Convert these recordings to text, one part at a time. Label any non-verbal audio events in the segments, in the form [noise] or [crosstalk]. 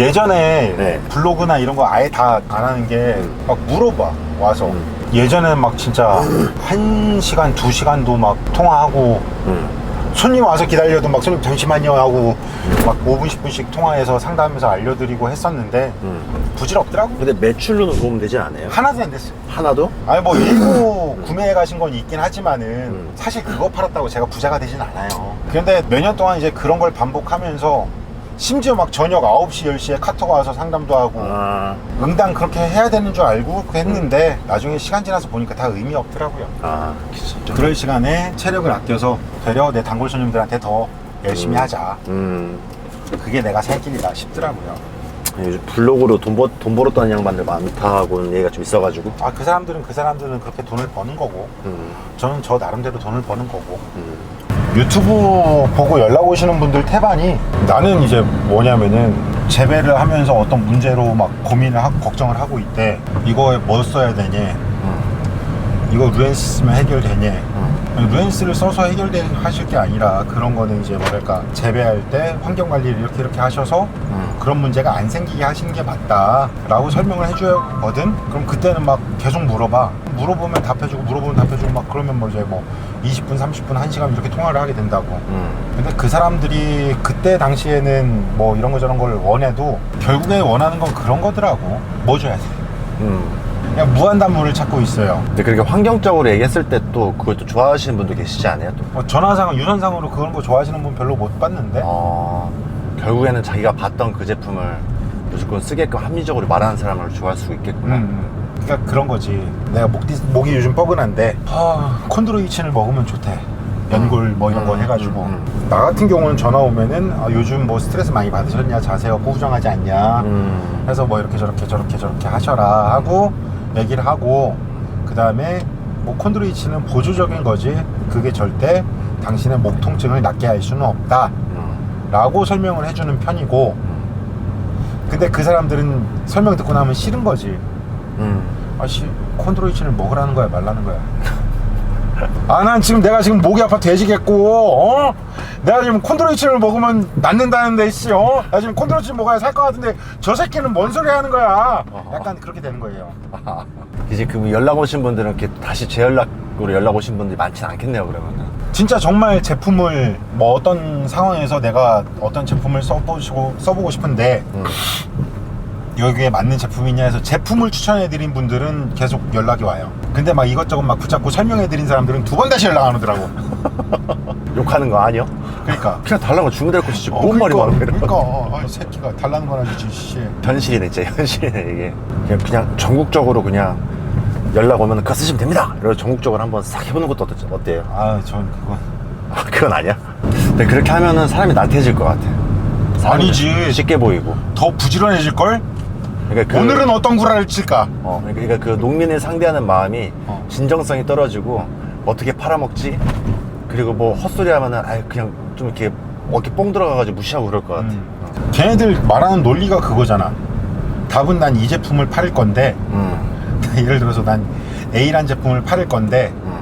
예전에 네. 블로그나 이런 거 아예 다 안 하는 게 막 물어봐 와서 음. 예전에는 막 진짜 한 시간 두 시간도 막 통화하고 음. 손님 와서 기다려도 막 손님 잠시만요 하고 막 5분 10분씩 통화해서 상담해서 알려드리고 했었는데 음. 부질없더라고 근데 매출로는 도움 되지 않아요? 하나도 안 됐어요 하나도? 아니 뭐 일부 구매해 가신 건 있긴 하지만은 음. 사실 그거 팔았다고 제가 부자가 되진 않아요 그런데 몇 년 동안 이제 그런 걸 반복하면서 심지어 막 저녁 9시 10시에 카톡 와서 상담도 하고 아, 응당 그렇게 해야 되는 줄 알고 그렇게 했는데 나중에 시간 지나서 보니까 다 의미 없더라고요 아, 진짜. 그럴 시간에 체력을 아껴서 되려 내 단골 손님들한테 더 열심히 음. 하자 음. 그게 내가 살 길이다 싶더라고요 요즘 블로그로 돈, 벌, 돈 벌었다는 양반들 많다고는 얘기가 좀 있어가지고. 아 그 사람들은 그 사람들은 그렇게 돈을 버는 거고 음. 저는 저 나름대로 돈을 버는 거고 음. 유튜브 보고 연락 오시는 분들 태반이 나는 이제 뭐냐면은 재배를 하면서 어떤 문제로 막 고민을 하고 걱정을 하고 있대 이거에 뭐 써야 음. 이거 루엔스 쓰면 해결되냐 음. 루엔스를 써서 해결되 하실 게 아니라 그런 거는 이제 뭐랄까 재배할 때 환경 관리를 이렇게 이렇게 하셔서 음. 그런 문제가 안 생기게 하시는 게 맞다라고 설명을 해주거든 그럼 그때는 막 계속 물어봐 물어보면 답해주고 물어보면 답해주고 막 그러면 뭐 이제 뭐 20분 30분 1시간 이렇게 통화를 하게 된다고 음. 근데 그 사람들이 그때 당시에는 뭐 이런 거 저런 걸 원해도 결국에 원하는 건 그런 거더라고 뭐 줘야 돼 음. 그냥 무한단물을 찾고 있어요 근데 그렇게 환경적으로 얘기했을 때 또 그걸 또 좋아하시는 분도 계시지 않아요? 또? 뭐 전화상 유선상으로 그런 거 좋아하시는 분 별로 못 봤는데 어, 결국에는 자기가 봤던 그 제품을 무조건 쓰게끔 합리적으로 말하는 사람을 좋아할 수 있겠구나. 음, 그러니까 그런 거지. 내가 목, 목이 요즘 뻐근한데 아, 콘드로이친을 먹으면 좋대. 연골 뭐 이런 거 음, 해가지고 음, 나 같은 경우는 전화 오면은 아, 요즘 뭐 스트레스 많이 받으셨냐 자세가 고부정하지 않냐 음. 해서 뭐 이렇게 저렇게 저렇게 저렇게 하셔라 하고 얘기를 하고 그 다음에 뭐 콘드로이친은 보조적인 거지 그게 절대 당신의 목 통증을 낫게 할 수는 없다 음. 라고 설명을 해주는 편이고 근데 그 사람들은 설명 듣고 나면 싫은 거지 음. 아씨 콘드로이친을 먹으라는 거야 말라는 거야 아 난 지금 내가 지금 목이 아파 돼지겠고 어? 내가 지금 콘드로이친을 먹으면 낫는다는데 씨 어? 나 지금 콘드로이친 먹어야 살 것 같은데 저 새끼는 뭔 소리 하는 거야 약간 그렇게 되는 거예요 [laughs] 이제 그 연락 오신 분들은 이렇게 다시 재연락으로 연락 오신 분들이 많진 않겠네요, 그러면은. 진짜 정말 제품을 뭐 어떤 상황에서 내가 어떤 제품을 써보시고 써보고 싶은데 음. 여기에 맞는 제품이냐 해서 제품을 추천해드린 분들은 계속 연락이 와요 근데 막 이것저것 막 붙잡고 설명해드린 사람들은 두 번 다시 연락 안 오더라고 [laughs] 욕하는 거 아니요? 그러니까 [laughs] 그냥 달라고 주면 될 것이지. 어, 뭔 말이 많아. 그러니까 아, 이 새끼가 달라는 거나 주지 씨. 현실이네, 진짜 현실이네, 이게. 그냥, 그냥 전국적으로 그냥 연락 오면 그거 쓰시면 됩니다. 이러고 전국적으로 한번 싹 해보는 것도 어떠, 어때요? 아전 그건 아, 그건 아니야? 근데 그렇게 하면은 사람이 나태해질 것 같아. 사람이 아니지. 쉽게 보이고. 더 부지런해질 걸? 그러니까 그- 오늘은 어떤 구라를 칠까? 어, 그러니까 그 농민을 상대하는 마음이 어. 진정성이 떨어지고 어떻게 팔아먹지? 그리고 뭐 헛소리 하면은 아 그냥 좀 이렇게 어깨 뽕 들어가가지고 무시하고 그럴 것 같아. 음. 걔네들 말하는 논리가 그거잖아 답은 난 이 제품을 팔을 건데 음, [laughs] 예를 들어서 난 A란 제품을 팔을 건데 음.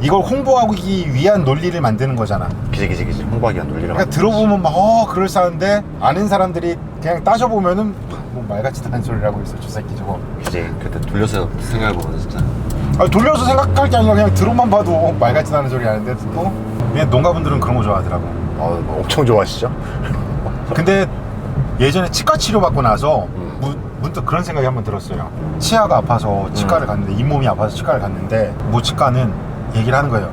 이걸 홍보하기 위한 논리를 만드는 거잖아 기지 기지 기지 홍보하기 위한 논리를 그러니까 들어보면 막 어 그럴싸한데 아는 사람들이 그냥 따져보면은 뭐 말같지도 않은 소리를 하고 있어 저 새끼 저거 기지 그때 돌려서 생각해보면 진짜 아, 돌려서 생각할 게 아니라 그냥 들어만 봐도 어, 말같지도 않은 소리 하는데 또 그냥 농가분들은 그런 거 좋아하더라고 어, 뭐 엄청 좋아하시죠? [laughs] 근데 예전에 치과 치료 받고 나서 음. 무- 문득 그런 생각이 한번 들었어요 치아가 아파서 치과를 음. 갔는데 잇몸이 아파서 치과를 갔는데 모 치과는 얘기를 하는 거예요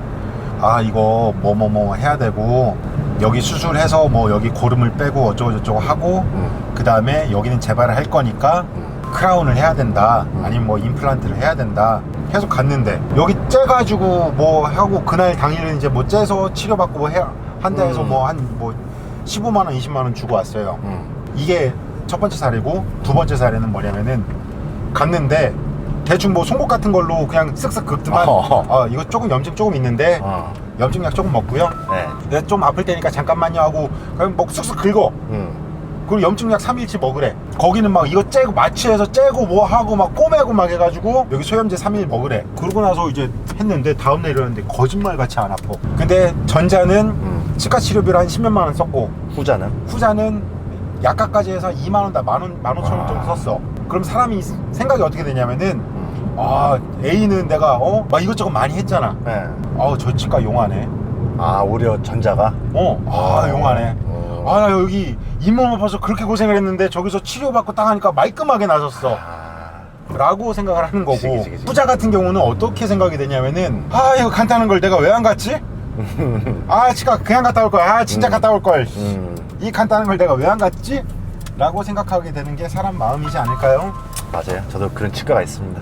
아 이거 뭐뭐뭐 해야 되고 여기 수술해서 뭐 여기 고름을 빼고 어쩌고 저쩌고 하고 음, 그 다음에 여기는 재발을 할 거니까 음. 크라운을 해야 된다 음. 아니면 뭐 임플란트를 해야 된다 계속 갔는데 여기 째가지고 뭐 하고 그날 당일은 이제 뭐 째서 치료받고 뭐 해야 한다 해서 음. 뭐한 뭐 15만 원 20만 원 주고 왔어요 음. 이게 첫 번째 사례고 두 번째 사례는 뭐냐면은 갔는데 대충 뭐 송곳 같은 걸로 그냥 쓱쓱 긁더만. 어, 이거 조금 염증 조금 있는데 어, 염증약 조금 먹고요 네. 내가 좀 아플 테니까 잠깐만요 하고 그냥 뭐 쓱쓱 긁어 음. 그리고 염증약 3일치 먹으래 거기는 막 이거 째고 마취해서 째고 뭐 하고 막 꼬매고 막 해가지고 여기 소염제 3일 먹으래 그러고 나서 이제 했는데 다음날 일어났는데 거짓말같이 안 아파 근데 전자는 음. 치과 치료비를 한 10몇만 원 썼고 후자는? 후자는 약값까지 해서 2만 원, 다 만 원, 만 오천 원 정도 썼어. 그럼 사람이 생각이 어떻게 되냐면은 아 A는 내가 어 막 이것저것 많이 했잖아. 네. 아저 치과 용하네. 아 오히려 전자가 어, 아 용하네. 어. 아나 여기 잇몸 아파서 그렇게 고생을 했는데 저기서 치료받고 딱 하니까 말끔하게 나섰어. 아, 라고 생각을 하는 거고 그치, 그치, 그치. 후자 같은 경우는 어떻게 생각이 되냐면은 아 이거 간단한 걸 내가 왜 안 갔지? [laughs] 아 치과 그냥 갔다 올 걸. 아 진짜 음. 갔다 올 걸. 음, 이 간단한 걸 내가 왜 안 갔지? 라고 생각하게 되는 게 사람 마음이지 않을까요? 맞아요. 저도 그런 치과가 있습니다.